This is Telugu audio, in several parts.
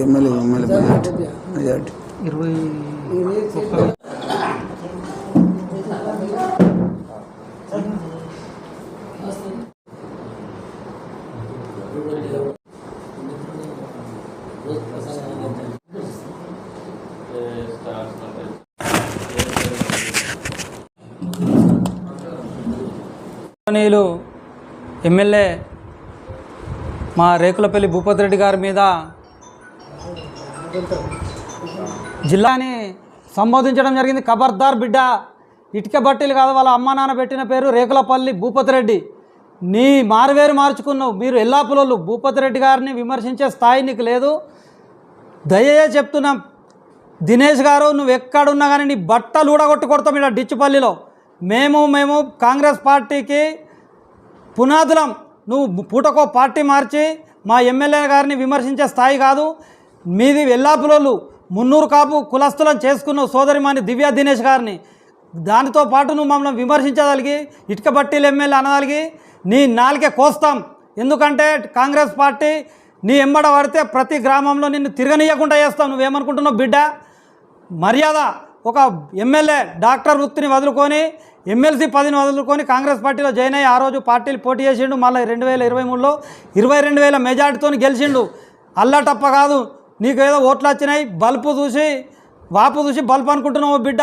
ఎమ్మెల్యే ఎమ్మెల్యే మెజార్టీ మెజార్టీ ఇరవై గౌరవనీయులు ఎమ్మెల్యే మా రేకులపల్లి భూపతి రెడ్డి గారి మీద జిల్లాని సంబోధించడం జరిగింది. ఖబర్దార్ బిడ్డ ఇటుక బట్టీలు కాదు వాళ్ళ అమ్మా నాన్న పెట్టిన పేరు రేకులపల్లి భూపతి రెడ్డి. నీ మారువేరు మార్చుకున్నావు. మీరు ఎల్లాపులోళ్ళు భూపతి రెడ్డి గారిని విమర్శించే స్థాయి నీకు లేదు. దయయే చెప్తున్నాం. దినేష్ గారు నువ్వు ఎక్కడున్నా కానీ నీ బట్టలు ఊడగొట్టు కొడతాం ఇక్కడ డిచ్చుపల్లిలో. మేము మేము కాంగ్రెస్ పార్టీకి పునాదులం నువ్వు పూటకో పార్టీ మార్చి మా ఎమ్మెల్యే గారిని విమర్శించే స్థాయి కాదు. మీది వెల్లాపులోళ్ళు మున్నూరు కాపు కులస్తులను చేసుకున్న సోదరిమాని దివ్య దినేష్ గారిని. దానితో పాటు నువ్వు మమ్మల్ని విమర్శించగలిగి ఇటుక బట్టీలు ఎమ్మెల్యే అనగలిగి నీ నాలుకే కోస్తాం. ఎందుకంటే కాంగ్రెస్ పార్టీ నీ ఎంబడ పడితే ప్రతి గ్రామంలో నిన్ను తిరగనీయకుండా చేస్తాం. నువ్వేమనుకుంటున్నావు బిడ్డ? మర్యాద. ఒక ఎమ్మెల్యే డాక్టర్ వృత్తిని వదులుకొని ఎమ్మెల్సీ పదిని వదులుకొని కాంగ్రెస్ పార్టీలో జాయిన్ అయ్యి ఆ రోజు పార్టీలు పోటీ చేసిండు. మళ్ళీ రెండు వేల ఇరవై మూడులో ఇరవై రెండు వేల మెజార్టీతో గెలిచిండు. అల్లటప్ప కాదు నీకు ఏదో ఓట్లు వచ్చినాయి బల్పు చూసి వాపు చూసి బల్పు అనుకుంటున్నావు బిడ్డ.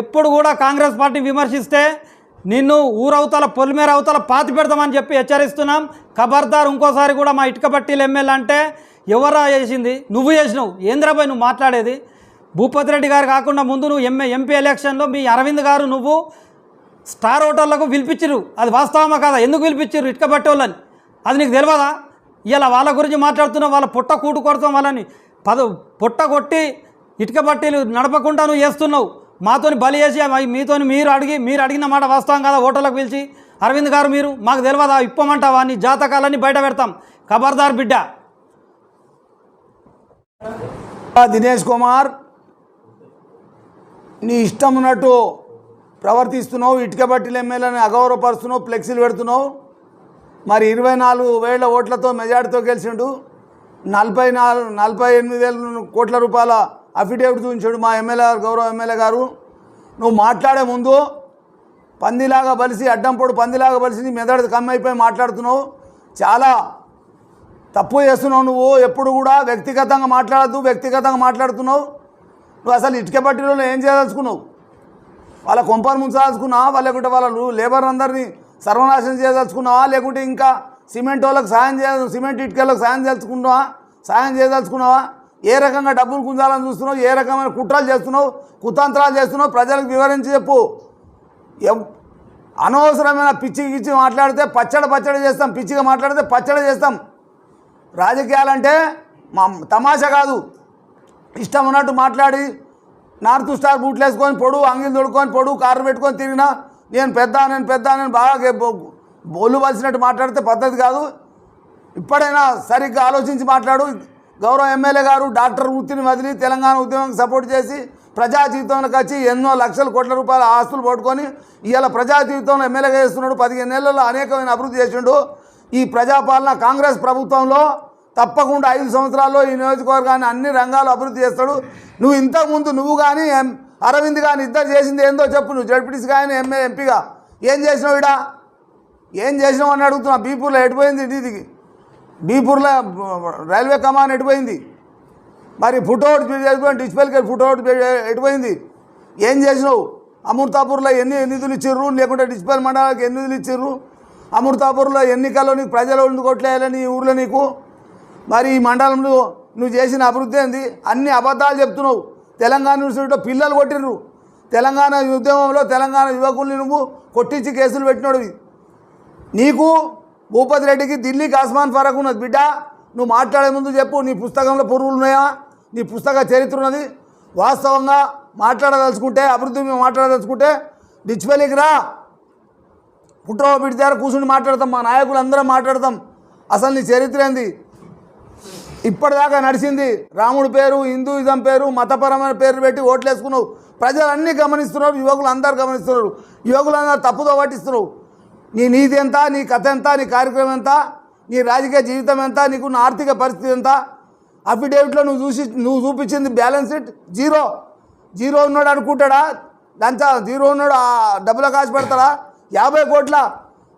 ఎప్పుడు కూడా కాంగ్రెస్ పార్టీ విమర్శిస్తే నిన్ను ఊరవతల పొలిమేర అవతల పాతి పెడతామని చెప్పి హెచ్చరిస్తున్నాం. ఖబర్దార్ ఇంకోసారి కూడా మా ఇటుక పట్టీలు ఎమ్మెల్యే అంటే ఎవరా చేసింది? నువ్వు చేసినావు. ఏంద్రాబాయ్ నువ్వు మాట్లాడేది? భూపతి రెడ్డి గారు కాకుండా ముందు నువ్వు ఎంఏ ఎంపీ ఎలక్షన్లో మీ అరవింద్ గారు నువ్వు స్టార్ హోటళ్ళకు పిలిపించరు అది వాస్తవమా కదా? ఎందుకు పిలిపించరు ఇటుక పట్టేవాళ్ళని అది నీకు తెలియదా? ఇలా వాళ్ళ గురించి మాట్లాడుతున్నావు వాళ్ళ పుట్ట కూటు కొడతాం వాళ్ళని పద పుట్ట కొట్టి ఇటుక పట్టీలు నడపకుండా నువ్వు చేస్తున్నావు. మాతోని బలి చేసి మీతో మీతోని మీరు అడిగి మీరు అడిగిన మాట వాస్తవం కదా హోటళ్ళకు పిలిచి? అరవింద్ గారు మీరు మాకు తెలియదా? ఇప్పమంటావా? నీ జాతకాలన్నీ బయట పెడతాం. ఖబర్దార్ బిడ్డ. దినేష్ కుమార్ నీ ఇష్టం ఉన్నట్టు ప్రవర్తిస్తున్నావు ఇటుక బట్టీల ఎమ్మెల్యేని అగౌరవపరుస్తున్నావు ఫ్లెక్సీలు పెడుతున్నావు. మరి ఇరవై నాలుగు వేల ఓట్లతో మెజార్టీతో గెలిచిండు. నలభై నాలుగు నలభై ఎనిమిది వేల కోట్ల రూపాయల అఫిడేవిట్ చూపించాడు మా ఎమ్మెల్యే గారు గౌరవ ఎమ్మెల్యే గారు. నువ్వు మాట్లాడే ముందు పందిలాగా బలిసి అడ్డంపొడు పందిలాగా బలిసి నీ మెదడు కమ్మైపోయి మాట్లాడుతున్నావు. చాలా తప్పు చేస్తున్నావు నువ్వు. ఎప్పుడు కూడా వ్యక్తిగతంగా మాట్లాడద్దు వ్యక్తిగతంగా మాట్లాడుతున్నావు. నువ్వు అసలు ఇటుక పట్టిలో ఏం చేయదలుచుకున్నావు? వాళ్ళ కొంపను ముంచదలుచుకున్నావా వాళ్ళ లేకుంటే వాళ్ళ లేబర్ అందరినీ సర్వనాశనం చేయదలుచుకున్నావా? లేకుంటే ఇంకా సిమెంట్ వాళ్ళకి సాయం చేయ సిమెంట్ ఇటుకలకు సాయం చేసుకున్నావా సాయం చేయదలుచుకున్నావా? ఏ రకంగా డబ్బులు గుంజాలని చూస్తున్నావు? ఏ రకమైన కుట్రలు చేస్తున్నావు? కుతంత్రాలు చేస్తున్నావు? ప్రజలకు వివరించి చెప్పు. అనవసరమైన పిచ్చి గిచ్చి మాట్లాడితే పచ్చడి పచ్చడి చేస్తాం పిచ్చిగా మాట్లాడితే పచ్చడి చేస్తాం. రాజకీయాలంటే మా తమాషా కాదు. ఇష్టం ఉన్నట్టు మాట్లాడి నార్త్ స్టార్ బూట్లు వేసుకొని పొడు అంగిలు తొడుకొని పొడు కారు పెట్టుకొని తిరిగినా నేను పెద్ద నేను పెద్ద నేను బాగా బొల్లు పలిసినట్టు మాట్లాడితే పద్ధతి కాదు. ఇప్పుడైనా సరిగ్గా ఆలోచించి మాట్లాడు. గౌరవ ఎమ్మెల్యే గారు డాక్టర్ వృత్తిని వదిలి తెలంగాణ ఉద్యమానికి సపోర్ట్ చేసి ప్రజా జీవితంలోకి వచ్చి ఎన్నో లక్షల కోట్ల రూపాయల ఆస్తులు పట్టుకొని ఇవాళ ప్రజా జీవితంలో ఎమ్మెల్యేగా చేస్తున్నాడు. పదిహేను నెలల్లో అనేకమైన అభివృద్ధి చేసిండు. ఈ ప్రజాపాలన కాంగ్రెస్ ప్రభుత్వంలో తప్పకుండా ఐదు సంవత్సరాల్లో ఈ నియోజకవర్గాన్ని అన్ని రంగాలు అభివృద్ధి చేస్తాడు. నువ్వు ఇంతకుముందు నువ్వు కానీ ఎం అరవింద్ కానీ ఇద్దరు చేసింది ఏందో చెప్పు. నువ్వు జడ్పీటీసీ కానీ ఎంఏ ఎంపీగా. ఏం చేసినావు ఇడా ఏం చేసినావు అని అడుగుతున్నా. బీపూర్లో ఎడిపోయింది ఇది బీపూర్లో రైల్వే కమాన్ ఎడిపోయింది మరి ఫుట్ఓవర్ చేసుకొని డిస్ప్లేకి ఫుట్ఓవర్ ఎడిపోయింది ఏం చేసినావు? అమృతాపూర్లో ఎన్ని నిధులు ఇచ్చిర్రు? లేకుంటే డిస్పెల్ మండలాలకు ఎన్ని నిధులు ఇచ్చిర్రు? అమృతాపూర్లో ఎన్నికల్లో నీకు ప్రజలు ఎందుకు కొట్లేయాలని ఈ ఊర్లో నీకు? మరి ఈ మండలంలో నువ్వు చేసిన అభివృద్ధి ఏంది? అన్ని అబద్ధాలు చెప్తున్నావు. తెలంగాణ యూనివర్సిటీలో పిల్లలు కొట్టిర్రు. తెలంగాణ ఉద్యమంలో తెలంగాణ యువకుల్ని నువ్వు కొట్టించి కేసులు పెట్టినోడివి. నీకు భూపతి రెడ్డికి ఢిల్లీకి ఆస్మాన్ ఫరక్ ఉన్నది బిడ్డ. నువ్వు మాట్లాడే ముందు చెప్పు నీ పుస్తకంలో పురుగులు ఉన్నాయా? నీ పుస్తక చరిత్ర ఉన్నది. వాస్తవంగా మాట్లాడదలుచుకుంటే అభివృద్ధి మీద మాట్లాడదలుచుకుంటే డిచ్పల్లికి రా. పుట్రో బిడ్డ దగ్గర కూర్చుని మాట్లాడతాం మా నాయకులు అందరం మాట్లాడతాం. అసలు నీ చరిత్ర ఏంది? ఇప్పటిదాకా నడిచింది. రాముడు పేరు హిందూయిజం పేరు మతపరమైన పేరు పెట్టి ఓట్లు వేసుకున్నావు ప్రజలు అన్నీ గమనిస్తున్నారు యువకులు అందరు గమనిస్తున్నారు. యువకులు అందరు తప్పుదో పట్టిస్తున్నారు. నీ నీతి ఎంత నీ కథ ఎంత నీ కార్యక్రమం ఎంత నీ రాజకీయ జీవితం ఎంత నీకున్న ఆర్థిక పరిస్థితి ఎంత? అఫిడేవిట్లో నువ్వు చూసి నువ్వు చూపించింది బ్యాలెన్స్ షీట్ జీరో. జీరో ఉన్నాడు అనుకుంటాడా? దాంతో జీరో ఉన్నాడు ఆ డబ్బులకు ఆశపడతాడా యాభై కోట్ల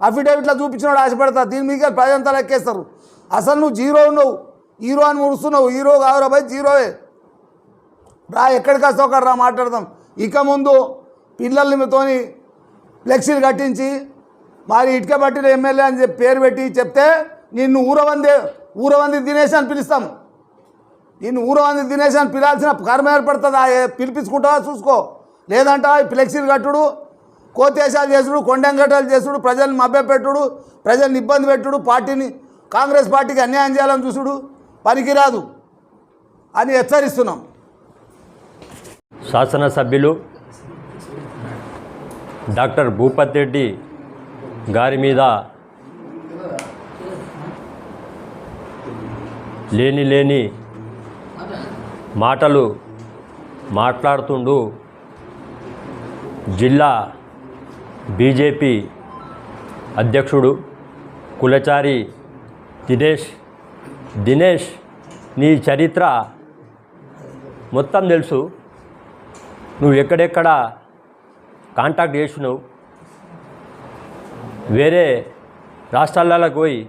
అఫిడేవిట్లో చూపించినాడు ఆశపడతా దీని మీద ప్రజంతా లెక్కేస్తారు. అసలు నువ్వు జీరో ఉన్నావు. హీరో అని ముడుస్తున్నావు హీరో కావురా బై జీరోవే. రా ఎక్కడికి వస్తావు అక్కడ రా మాట్లాడదాం. ఇక ముందు పిల్లలతోని ఫ్లెక్సీలు కట్టించి మరి ఇటుక పట్టిన ఎమ్మెల్యే అని చెప్పి పేరు పెట్టి చెప్తే నిన్ను ఊరవంది ఊరవంది దినేష్ అని పిలుస్తాం. నిన్ను ఊరవంది దినేష్ అని పిలాల్సిన కర్మ ఏర్పడుతుంది? ఆ పిలిపించుకుంటావా? చూసుకో. లేదంట ఫ్లెక్సీలు కట్టుడు కోతేశాలు చేసుడు కొండంగటాలు చేసుడు ప్రజల్ని మభ్యపెట్టుడు ప్రజల్ని ఇబ్బంది పెట్టుడు పార్టీని కాంగ్రెస్ పార్టీకి అన్యాయం చేయాలని చూసుడు. పనికిరాదు అని హెచ్చరిస్తున్నాం. శాసనసభ్యులు డాక్టర్ భూపత్ రెడ్డి గారి మీద లేని లేని మాటలు మాట్లాడుతుండు జిల్లా బీజేపీ అధ్యక్షుడు కులచారి దినేష్ దినేష్ నీ చరిత్ర మొత్తం తెలుసు. నువ్వు ఎక్కడెక్కడ కాంటాక్ట్ చేసినావు? వేరే రాష్ట్రాలకు పోయి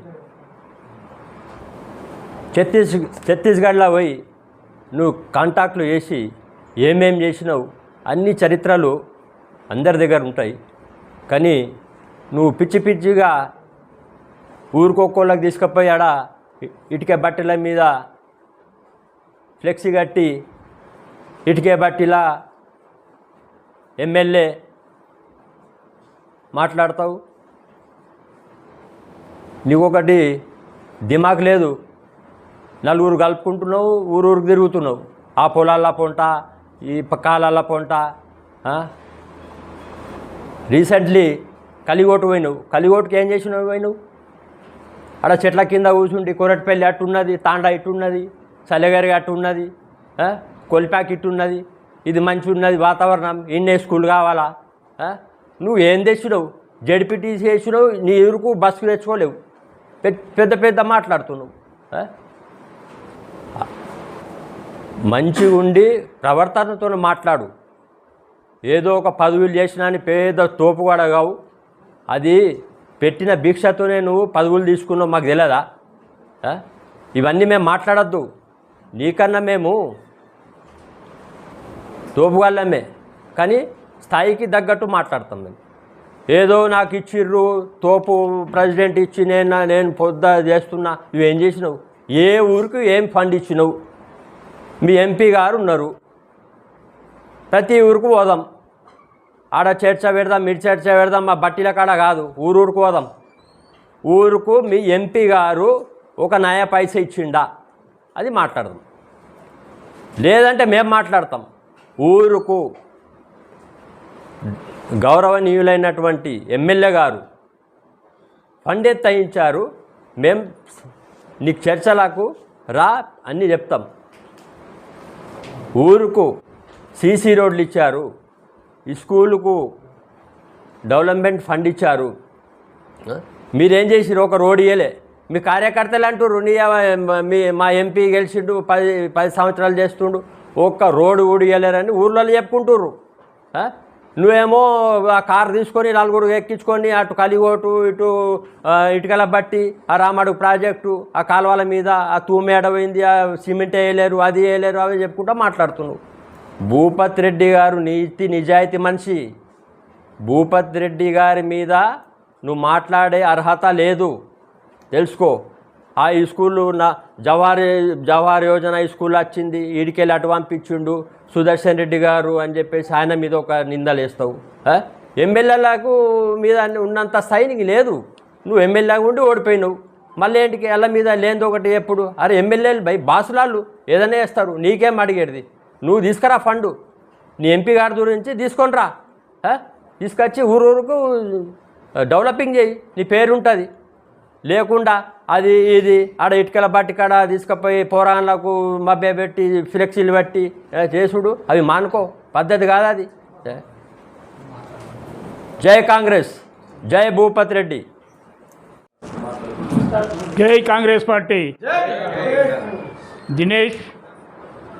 ఛత్తీస్ ఛత్తీస్గఢ్లో పోయి నువ్వు కాంటాక్ట్లు చేసి ఏమేం చేసినావు? అన్ని చరిత్రలు అందరి దగ్గర ఉంటాయి. కానీ నువ్వు పిచ్చి పిచ్చిగా ఊరుకోకోళ్ళకి తీసుకుపోయాడా? ఆడ ఇటుక బట్టల మీద ఫ్లెక్సీ కట్టి ఇటుక బట్టిలా ఎమ్మెల్యే మాట్లాడతావు? నీకొకటి దిమాక్ లేదు. నలుగురు కలుపుకుంటున్నావు ఊరూరు తిరుగుతున్నావు. ఆ పొలాల పొంట ఈ ప- కాలాల పొంట రీసెంట్లీ కలిగోటు పోయినావు. కలిగోటుకి ఏం చేసినావు పోయినావు? అక్కడ చెట్ల కింద కూర్చుండి కొరటిపల్లి అట్టున్నది తాండా ఇట్టున్నది ఉన్నది అట్టున్నది కొలిపాకి ఇట్టున్నది ఇది మంచి ఉన్నది వాతావరణం ఇన్నే స్కూల్ కావాలా? నువ్వు ఏం తెచ్చినావు జడిపిటీసీ వేసినావు నీ ఎదురుకు బస్సు తెచ్చుకోలేవు. పెద్ద పెద్ద పెద్ద మాట్లాడుతున్నావు మంచి మంచిగా ఉండి ప్రవర్తనతో మాట్లాడు. ఏదో ఒక పదవులు చేసినా అని పేద కూడా కావు. అది పెట్టిన భిక్షతోనే నువ్వు పదవులు తీసుకున్నావు మాకు తెలియదా ఇవన్నీ మేము మాట్లాడద్దు. నీకన్నా మేము తోపుగాళ్ళమే కానీ స్థాయికి తగ్గట్టు మాట్లాడతాం మేము. ఏదో నాకు ఇచ్చిర్రు తోపు ప్రెసిడెంట్ ఇచ్చి నేను నేను పొద్ద చేస్తున్నా. ఇవేం చేసినావు? ఏ ఊరికి ఏం ఫండ్ ఇచ్చినావు? మీ ఎంపీ గారు ఉన్నారు. ప్రతి ఊరికి పోదాం. ఆడ చర్చ పెడదాం మీరు చర్చ పెడదాం మా బట్టీల కాడ కాదు ఊరూరుకు పోదాం. ఊరుకు మీ ఎంపీ గారు ఒక నయ పైస ఇచ్చిండా? అది మాట్లాడదాం. లేదంటే మేము మాట్లాడతాం. ఊరుకు గౌరవనీయులైనటువంటి ఎమ్మెల్యే గారు ఫండ్ ఎత్తయించారు మేం నీకు చర్చలకు రా అన్నీ చెప్తాం. ఊరుకు సీసీ రోడ్లు ఇచ్చారు. స్కూలుకు డెవలప్మెంట్ ఫండ్ ఇచ్చారు. మీరేం చేసిరు ఒక రోడ్ ఇయ్యలే మీ కార్యకర్తలు అంటారు నీ మీ మా ఎంపీ గెలిచిండు పది పది సంవత్సరాలు చేస్తుండు ఒక్క రోడ్డు ఊడియలేరని ఇయ్యలేరని ఊర్లలో చెప్పుకుంటుర్రు. నువ్వేమో ఆ కారు తీసుకొని నలుగురు ఎక్కించుకొని అటు కలిగోటు ఇటు ఇటుకల బట్టి ఆ రామడుగు ప్రాజెక్టు ఆ కాలువల మీద ఆ తూమేడ పోయింది ఆ సిమెంట్ వేయలేరు అది వేయలేరు అవి చెప్పుకుంటా మాట్లాడుతున్నావు భూపత్ రెడ్డి గారు నీతి నిజాయితీ మనిషి. భూపత్ రెడ్డి గారి మీద నువ్వు మాట్లాడే అర్హత లేదు. తెలుసుకో. ఆ ఈ స్కూల్ నా జవహర్ జవహర్ యోజన ఈ స్కూల్ వచ్చింది ఈడికెళ్ళి అటు పంపించిండు. సుదర్శన్ రెడ్డి గారు అని చెప్పేసి ఆయన మీద ఒక నిందలు వేస్తావు ఎమ్మెల్యేలకు మీద ఉన్నంత స్థాయి నీకు లేదు. నువ్వు ఎమ్మెల్యేగా ఉండి ఓడిపోయినావు. మళ్ళీ ఏంటికి? వాళ్ళ మీద లేనిది ఒకటి ఎప్పుడు? అరే ఎమ్మెల్యేలు బై బాసులాళ్ళు ఏదైనా వేస్తారు నీకేం అడిగేది? నువ్వు తీసుకురా ఫండు. నీ ఎంపీ గారి గురించి తీసుకొని రా ఆ? తీసుకొచ్చి ఊరూరుకు డెవలపింగ్ చేయి. నీ పేరు ఉంటుంది. లేకుండా అది ఇది ఆడ ఇటుకల బట్టి కాడ తీసుకుపోయి పోరాన్లకు మభ్య పెట్టి ఫ్లెక్సీలు పెట్టి చేసుడు. అవి మానుకో. పద్ధతి కాదు అది. జై కాంగ్రెస్. జై భూపతి రెడ్డి. జై కాంగ్రెస్ పార్టీ. దినేష్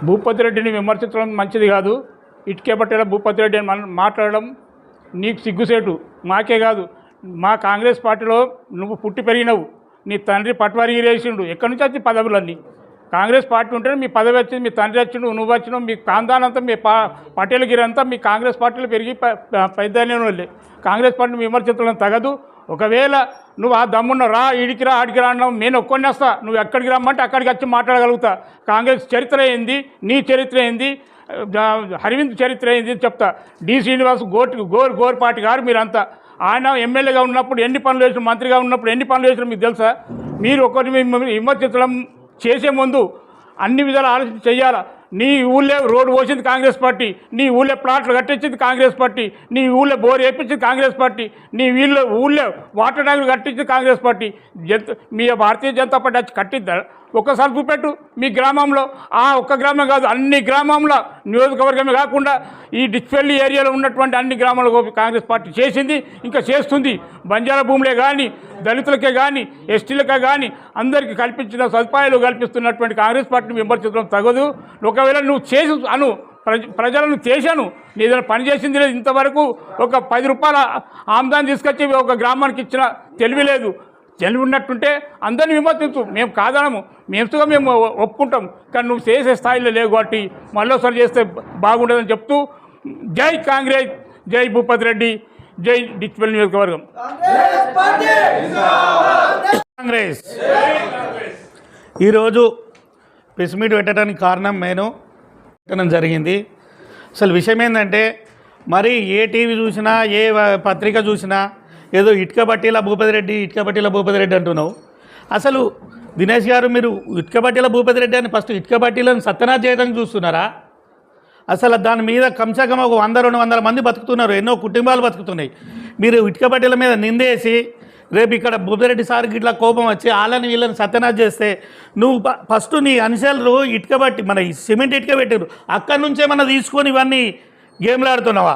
భూపతి రెడ్డిని విమర్శించడం మంచిది కాదు. ఇటుకే పట్టేలా భూపతి రెడ్డి అని మాట్లాడడం నీకు సిగ్గుసేటు. మాకే కాదు. మా కాంగ్రెస్ పార్టీలో నువ్వు పుట్టి పెరిగినవు. నీ తండ్రి పట్వారి వేసిండు ఎక్కడి నుంచి వచ్చి పదవులన్నీ? కాంగ్రెస్ పార్టీ ఉంటేనే మీ పదవి వచ్చింది. మీ తండ్రి వచ్చిండు నువ్వు వచ్చినావు. మీ కాందానంతా మీ పా పటేల్ గిరి అంతా మీ కాంగ్రెస్ పార్టీలో పెరిగి పెద్ద కాంగ్రెస్ పార్టీని విమర్శించడం తగదు. ఒకవేళ నువ్వు ఆ దమ్మున్న రా ఇడికి రా ఆడికి రా అన్నావు నేను ఒక్కొని వస్తా నువ్వు ఎక్కడికి రమ్మంటే అక్కడికి వచ్చి మాట్లాడగలుగుతా. కాంగ్రెస్ చరిత్ర ఏంది? నీ చరిత్ర ఏంది? హరివింద్ చరిత్ర ఏంది చెప్తా. డి. శ్రీనివాస్ గోటి గోర్ గోర్పాటి గారు మీరంతా. ఆయన ఎమ్మెల్యేగా ఉన్నప్పుడు ఎన్ని పనులు చేసిన మంత్రిగా ఉన్నప్పుడు ఎన్ని పనులు చేసినా మీకు తెలుసా? మీరు ఒకరిని విమర్శించడం చేసే ముందు అన్ని విధాలు ఆలోచన చేయాలా? నీ ఊళ్ళో రోడ్డు పోసింది కాంగ్రెస్ పార్టీ నీ ఊళ్ళో ప్లాట్లు కట్టించింది కాంగ్రెస్ పార్టీ నీ ఊళ్ళో బోర్ వేయించింది కాంగ్రెస్ పార్టీ నీ వీళ్ళు ఊళ్ళో వాటర్ ట్యాంకులు కట్టించింది కాంగ్రెస్ పార్టీ. జంత మీ భారతీయ జనతా పార్టీ వచ్చి కట్టిద్దా? ఒక్కసారి పెట్టు మీ గ్రామంలో ఆ ఒక్క గ్రామం కాదు అన్ని గ్రామంలో నియోజకవర్గమే కాకుండా ఈ డిచ్పల్లి ఏరియాలో ఉన్నటువంటి అన్ని గ్రామాలకు కాంగ్రెస్ పార్టీ చేసింది ఇంకా చేస్తుంది. బంజారా భూములే కానీ దళితులకే కానీ ఎస్టీలకే కానీ అందరికీ కల్పించిన సదుపాయాలు కల్పిస్తున్నటువంటి కాంగ్రెస్ పార్టీని విమర్శించడం తగదు. ఒకవేళ నువ్వు చేసి అను ప్రజ ప్రజలను చేశాను నేను ఏదైనా పని చేసింది లేదు ఇంతవరకు ఒక పది రూపాయల ఆమ్దాన్ని తీసుకొచ్చి ఒక గ్రామానికి ఇచ్చిన తెలివి లేదు. తెలివి ఉన్నట్టుంటే అందరిని విమర్శించు. మేము కాదనము. మేముగా మేము ఒప్పుకుంటాం. కానీ నువ్వు చేసే స్థాయిలో లేవు కాబట్టి మళ్ళీసారి చేస్తే బాగుండదని చెప్తూ జై కాంగ్రెస్ జై భూపతి రెడ్డి జై డిచ్పల్లి నియోజకవర్గం. కాంగ్రెస్. ఈరోజు ప్రెస్ మీట్ పెట్టడానికి కారణం నేను. పెట్టడం జరిగింది. అసలు విషయం ఏంటంటే మరి ఏ టీవీ చూసినా ఏ పత్రిక చూసినా ఏదో ఇటుక బట్టీల భూపతి రెడ్డి ఇటుక బట్టీల భూపతి రెడ్డి అంటున్నావు. అసలు దినేష్ గారు మీరు ఇటుక బట్టీల భూపతి రెడ్డి అని ఫస్ట్ ఇటుక బట్టీలను సత్యనాథ్ చేయడానికి చూస్తున్నారా? అసలు దాని మీద కమ్సకం ఒక వంద రెండు వందల మంది బతుకుతున్నారు ఎన్నో కుటుంబాలు బతుకుతున్నాయి. మీరు ఇటుక బట్టల మీద నిందేసి రేపు ఇక్కడ బుద్ధరెడ్డి సార్కి ఇట్లా కోపం వచ్చి వాళ్ళని వీళ్ళని సత్యనాథ్ చేస్తే నువ్వు ఫస్ట్ నీ అనుచరులు ఇటుక బట్టి మన ఈ సిమెంట్ ఇటుక పెట్టారు అక్కడి నుంచే మన తీసుకొని ఇవన్నీ గేమ్లు ఆడుతున్నావా?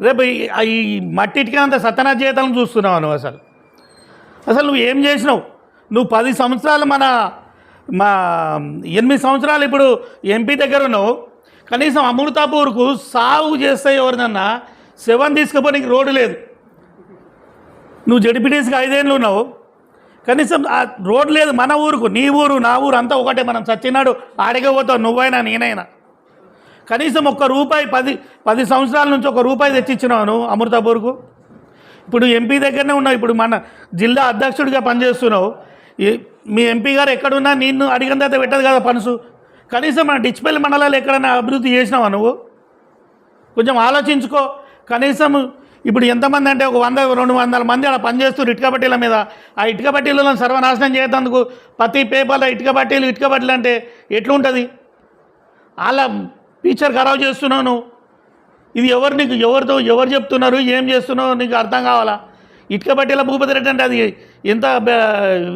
రేపు ఈ- ఆ మట్టి ఇటుక అంత సత్యనాథ్ చేతాలను నువ్వు అసలు. అసలు నువ్వు ఏం చేసినావు? నువ్వు పది సంవత్సరాలు మన మా ఎనిమిది సంవత్సరాలు ఇప్పుడు ఎంపీ దగ్గర ఉన్నావు. కనీసం అమృతాపూర్కు సాగు చేస్తే ఎవరినన్నా శవం తీసుకుపోయి రోడ్డు లేదు. నువ్వు జడిపిటీస్కి ఐదేళ్ళు ఉన్నావు. కనీసం ఆ రోడ్ లేదు మన ఊరుకు నీ ఊరు నా ఊరు అంతా ఒకటే. మనం చచ్చినాడు ఆడికే పోతావు నువ్వైనా నేనైనా. కనీసం ఒక్క రూపాయి పది పది సంవత్సరాల నుంచి ఒక రూపాయి తెచ్చిచ్చినావు నువ్వు అమృతాపూర్కు ఇప్పుడు ఎంపీ దగ్గరనే ఉన్నావు ఇప్పుడు మన జిల్లా అధ్యక్షుడిగా పనిచేస్తున్నావు. మీ ఎంపీ గారు ఎక్కడున్నా నిన్ను అడిగిన తర్వాత పెట్టదు కదా పనుసు. కనీసం మన డిచ్పల్లి మండలాలు ఎక్కడైనా అభివృద్ధి చేసినావా నువ్వు? కొంచెం ఆలోచించుకో. కనీసం ఇప్పుడు ఎంతమంది అంటే ఒక వంద రెండు వందల మంది అలా పనిచేస్తారు ఇటుక బట్టీల మీద. ఆ ఇటుక బట్టీలను సర్వనాశనం చేసేందుకు ప్రతి పేపర్లో ఇటుక బట్టీలు ఇటుక బట్టీలు అంటే ఎట్లుంటుంది? వాళ్ళ ఫీచర్ ఖరాబ్ చేస్తున్నావు నువ్వు ఇది ఎవరు నీకు ఎవరితో ఎవరు చెప్తున్నారు? ఏం చేస్తున్నావు? నీకు అర్థం కావాలా? ఇటుక బట్టీల భూపతి రెడ్డి అంటే అది ఎంత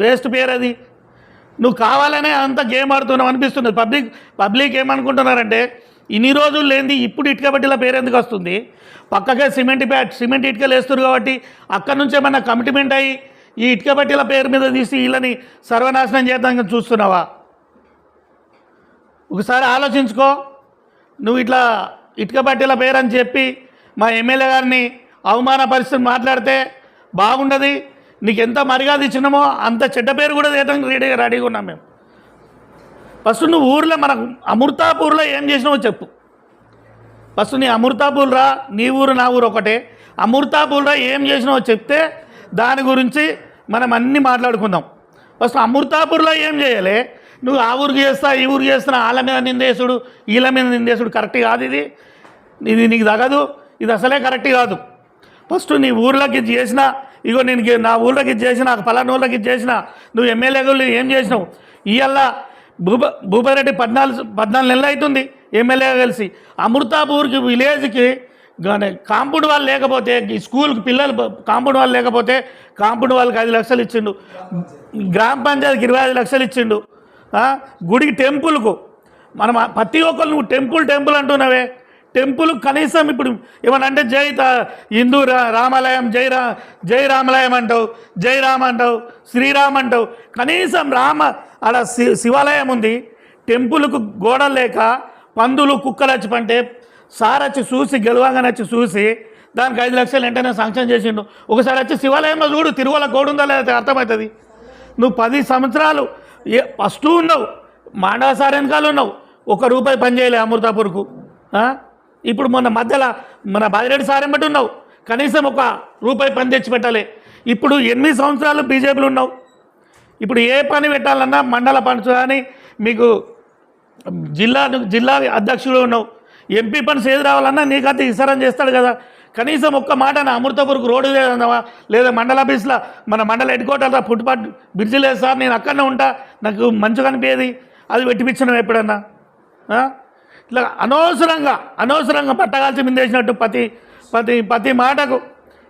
వేస్ట్ పేరు అది? నువ్వు కావాలనే అంత గేమ్ ఆడుతున్నావు అనిపిస్తుంది. పబ్లిక్ పబ్లిక్ ఏమనుకుంటున్నారంటే ఇన్ని రోజులు లేనిది ఇప్పుడు ఇటుక బట్టీల పేరు ఎందుకు వస్తుంది? పక్కకే సిమెంట్ బ్యాట్ సిమెంట్ ఇటుకలు వేస్తారు కాబట్టి అక్కడి నుంచి ఏమన్నా కమిట్మెంట్ అయ్యి ఈ ఇటుక బట్టీల పేరు మీద తీసి వీళ్ళని సర్వనాశనం చేద్దాం చూస్తున్నావా? ఒకసారి ఆలోచించుకో. నువ్వు ఇట్లా ఇటుక బట్టీల పేరని చెప్పి మా ఎమ్మెల్యే గారిని అవమానపరిస్థితి మాట్లాడితే బాగుండదు. నీకు ఎంత మర్యాద ఇచ్చినామో అంత చెడ్డ పేరు కూడా తీయడానికి రెడీగా రెడీగా ఉన్నాం మేము. ఫస్ట్ నువ్వు ఊర్లో మన అమృతాపూర్లో ఏం చేసినావో చెప్పు. ఫస్ట్ నీ అమృతాపూర్ రా నీ ఊరు నా ఊరు ఒకటే. అమృతాపూర్ రా ఏం చేసినావో చెప్తే దాని గురించి మనం అన్నీ మాట్లాడుకుందాం. ఫస్ట్ అమృతాపూర్లో ఏం చేయాలి? నువ్వు ఆ ఊరికి చేస్తా ఈ ఊరికి చేస్తున్నా వాళ్ళ మీద నిందేసుడు వీళ్ళ మీద నిందేసుడు కరెక్ట్ కాదు ఇది. ఇది నీకు తగదు ఇది అసలే కరెక్ట్ కాదు. ఫస్ట్ నీ ఊర్లోకి ఇది చేసిన ఇగో నేను నా ఊళ్ళకి చేసిన పలానా ఊర్లోకి ఇది చేసిన నువ్వు ఎమ్మెల్యేగా ఏం చేసినావు? ఇవాళ భూప భూపారెడ్డి పద్నాలుగు పద్నాలుగు నెలలు అవుతుంది ఎమ్మెల్యేగా కలిసి. అమృతాపూర్కి విలేజ్కి కాంపౌండ్ వాళ్ళు లేకపోతే ఈ స్కూల్కి పిల్లలు కాంపౌండ్ వాళ్ళు లేకపోతే కాంపౌండ్ వాళ్ళకి ఐదు లక్షలు ఇచ్చిండు. గ్రామ పంచాయతీకి ఇరవై ఐదు లక్షలు ఇచ్చిండు. గుడికి టెంపుల్కు. మనం ప్రతి ఒక్కరు నువ్వు టెంపుల్ టెంపుల్ అంటున్నావే. టెంపుల్ కనీసం ఇప్పుడు ఏమన్నా అంటే జై త- హిందూ రా- రామాలయం జై రా జై రామాలయం అంటావు జై రామ్ అంటావు శ్రీరామ్ అంటావు. కనీసం రామ ఆడ శి శివాలయం ఉంది. టెంపుల్కు గోడలు లేక పందులు కుక్కలు వచ్చి పంటే సార్ వచ్చి చూసి గెలవంగానే వచ్చి చూసి దానికి ఐదు లక్షలు వెంటనే శాంక్షన్ చేసిండు. ఒకసారి వచ్చి శివాలయంలో చూడు తిరువల గోడు ఉందా లేదా అర్థమవుతుంది. నువ్వు పది సంవత్సరాలు ఫస్ట్ ఉన్నావు. మాండవ సార్ వెనకాల ఉన్నావు. ఒక రూపాయి పని చేయలే అమృతాపూర్కు. ఇప్పుడు మొన్న మధ్యలో మన బాజిరెడ్డి సార్ ఎంబటి ఉన్నావు. కనీసం ఒక రూపాయి పని తెచ్చి పెట్టాలి. ఇప్పుడు ఎనిమిది సంవత్సరాలు బీజేపీలు ఉన్నావు. ఇప్పుడు ఏ పని పెట్టాలన్నా మండల పంచు కానీ మీకు జిల్లా జిల్లా అధ్యక్షుడు ఉన్నావు. ఎంపీ పని ఏది రావాలన్నా నీకైతే ఇసారం చేస్తాడు కదా. కనీసం ఒక్క మాట నా అమృతపూర్కు రోడ్డు లేదన్నావా లేదా మండల ఆఫీస్లో మన మండల హెడ్ క్వార్టర్లో ఫుట్పాత్ బ్రిడ్జి లేదు సార్ నేను అక్కడనే ఉంటా. నాకు మంచిగా అనిపించేది అది పెట్టిపించడం ఎప్పుడన్నా? ఇట్లా అనవసరంగా అనవసరంగా పట్టగాల్చి మిందేసినట్టు ప్రతి ప్రతి ప్రతి మాటకు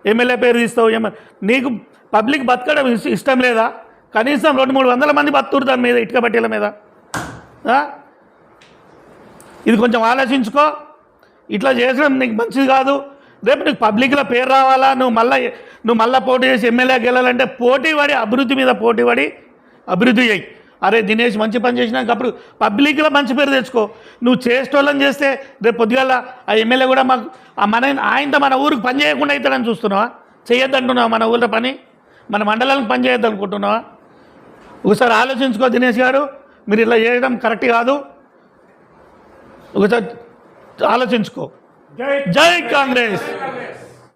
ఎమ్మెల్యే పేరు తీస్తావు. ఎమ్మె నీకు పబ్లిక్ బతకడం ఇష్టం లేదా? కనీసం రెండు మూడు వందల మంది బతుకుతారు దాని మీద ఇటుక బట్టీల మీద. ఇది కొంచెం ఆలోచించుకో. ఇట్లా చేసడం నీకు మంచిది కాదు. రేపు నీకు పబ్లిక్లో పేరు రావాలా? నువ్వు మళ్ళీ నువ్వు మళ్ళీ పోటీ చేసి ఎమ్మెల్యే గెలాలంటే పోటీ పడి అభివృద్ధి మీద పోటీ పడి అభివృద్ధి చేయి. అరే దినేష్ మంచి పని చేసినాక అప్పుడు పబ్లిక్లో మంచి పేరు తెచ్చుకో. నువ్వు చేసేటోళ్ళని చేస్తే రేపు పొద్దుగాల ఆ ఎమ్మెల్యే కూడా మాకు ఆ మన ఆయనతో మన ఊరికి పని చేయకుండా అవుతాడని చూస్తున్నావా? చేయొద్దంటున్నావా మన ఊళ్ళో పని? మన మండలానికి పని చేయొద్దనుకుంటున్నావా ఒకసారి ఆలోచించుకో దినేష్ గారు. మీరు ఇలా చేయడం కరెక్ట్ కాదు. ఒకసారి ఆలోచించుకో. జై కాంగ్రెస్.